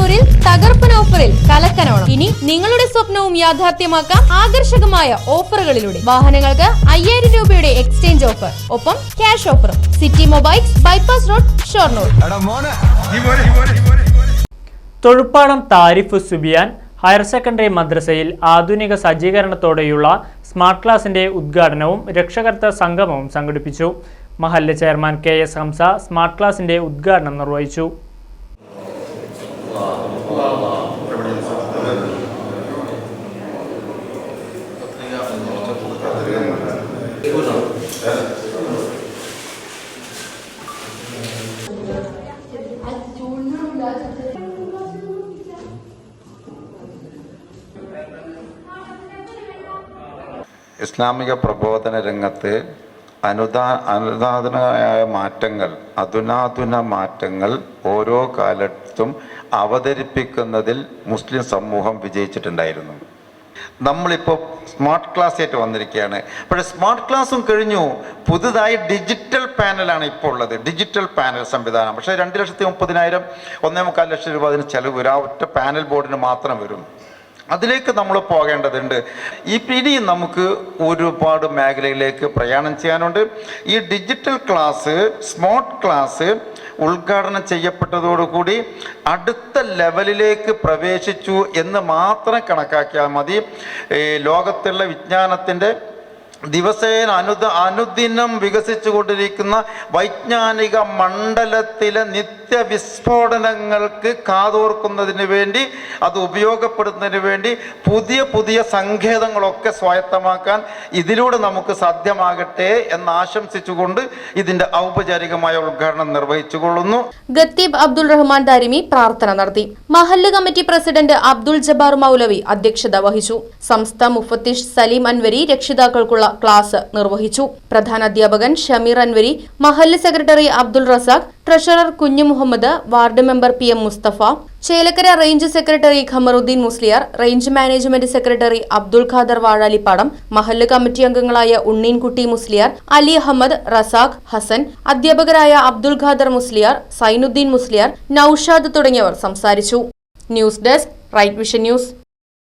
ഷൊർണൂരിൽ തകർപ്പൻ ഓഫറിൽ കലക്കനോണം. ഇനി നിങ്ങളുടെ സ്വപ്നവും യാഥാർത്ഥ്യമാക്കാം ആകർഷകമായ ഓഫറുകളിലൂടെ. വാഹനങ്ങൾക്ക് അയ്യായിരം രൂപയുടെ എക്സ്ചേഞ്ച് ഓഫർ. ഒപ്പം ക്യാഷ് ഓഫറും. City mobiles bypass road Shoranur. Thozhuppadam Thareeful Subiyan higher secondary മദ്രസയിൽ ആധുനിക സജ്ജീകരണത്തോടെയുള്ള സ്മാർട്ട് ക്ലാസിന്റെ ഉദ്ഘാടനവും രക്ഷകർത്ത സംഗമവും സംഘടിപ്പിച്ചു. മഹല്ല് chairman K S Hamza smart ക്ലാസിന്റെ ഉദ്ഘാടനം നിർവഹിച്ചു. ഇസ്ലാമിക പ്രബോധന രംഗത്ത് അനുദാ അനുദാതനായ മാറ്റങ്ങൾ അധുനാധുന മാറ്റങ്ങൾ ഓരോ കാലത്തും അവതരിപ്പിക്കുന്നതിൽ മുസ്ലിം സമൂഹം വിജയിച്ചിട്ടുണ്ടായിരുന്നു. നമ്മളിപ്പോൾ സ്മാർട്ട് ക്ലാസ് ആയിട്ട് വന്നിരിക്കുകയാണ്. പക്ഷേ സ്മാർട്ട് ക്ലാസ്സും കഴിഞ്ഞു. പുതുതായി ഡിജിറ്റൽ പാനലാണ് ഇപ്പോൾ ഉള്ളത്. ഡിജിറ്റൽ പാനൽ സംവിധാനം. പക്ഷേ രണ്ട് ലക്ഷത്തി മുപ്പതിനായിരം ഒന്നേ മുക്കാൽ ലക്ഷം രൂപ അതിന് ചിലവ് വരും. ആ ഒറ്റ പാനൽ ബോർഡിന് മാത്രം വരും. അതിലേക്ക് നമ്മൾ പോകേണ്ടതുണ്ട്. ഈ ഇനി നമുക്ക് ഒരുപാട് മേഖലയിലേക്ക് പ്രയാണം ചെയ്യാനുണ്ട്. ഈ ഡിജിറ്റൽ ക്ലാസ് സ്മാർട്ട് ക്ലാസ് ഉദ്ഘാടനം ചെയ്യപ്പെട്ടതോടുകൂടി അടുത്ത ലെവലിലേക്ക് പ്രവേശിച്ചു എന്ന് മാത്രം കണക്കാക്കിയാൽ മതി. ലോകത്തുള്ള വിജ്ഞാനത്തിന്റെ ദിവസേന അനുദ അനുദിനം വികസിച്ചുകൊണ്ടിരിക്കുന്ന വൈജ്ഞാനിക മണ്ഡലത്തിലെ നിത്യവിസ്ഫോടനങ്ങൾക്ക് കാതോർക്കുന്നതിന് വേണ്ടി അത് ഉപയോഗപ്പെടുത്തുന്നതിന് വേണ്ടി പുതിയ പുതിയ സങ്കേതങ്ങളൊക്കെ സ്വായത്തമാക്കാൻ ഇതിലൂടെ നമുക്ക് സാധ്യമാകട്ടെ എന്ന് ആശംസിച്ചുകൊണ്ട് ഇതിന്റെ ഔപചാരികമായ ഉദ്ഘാടനം നിർവഹിച്ചുകൊള്ളുന്നു. ഗത്തീബ് അബ്ദുൾ റഹ്മാൻ ദാരിമി പ്രാർത്ഥന നടത്തി. മഹല്ല് കമ്മിറ്റി പ്രസിഡന്റ് അബ്ദുൾ ജബാർ മൗലവി അധ്യക്ഷത വഹിച്ചു. സംസ്ഥാന മുഫത്തിഷ് സലീം അൻവരി രക്ഷിതാക്കൾക്കുള്ള ക്ലാസ് നിർവഹിച്ചു. പ്രധാന അധ്യാപകൻ ഷമീർ അൻവരി മഹല്ല് secretary Abdul Razak treasurer Kunju Muhammad ward member P M Mustafa Chelakkara range secretary Kamaruddin Musliyar range management secretary Abdul Khader Vazhalippadam മഹല്ല് കമ്മിറ്റി അംഗങ്ങളായ ഉണ്ണീൻകുട്ടി മുസ്ലിയാർ അലി അഹമ്മദ് റസാഖ് ഹസൻ അധ്യാപകരായ അബ്ദുൾ ഖാദർ മുസ്ലിയാർ സൈനുദ്ദീൻ മുസ്ലിയാർ നൌഷാദ് തുടങ്ങിയവർ സംസാരിച്ചു. News desk right vision news.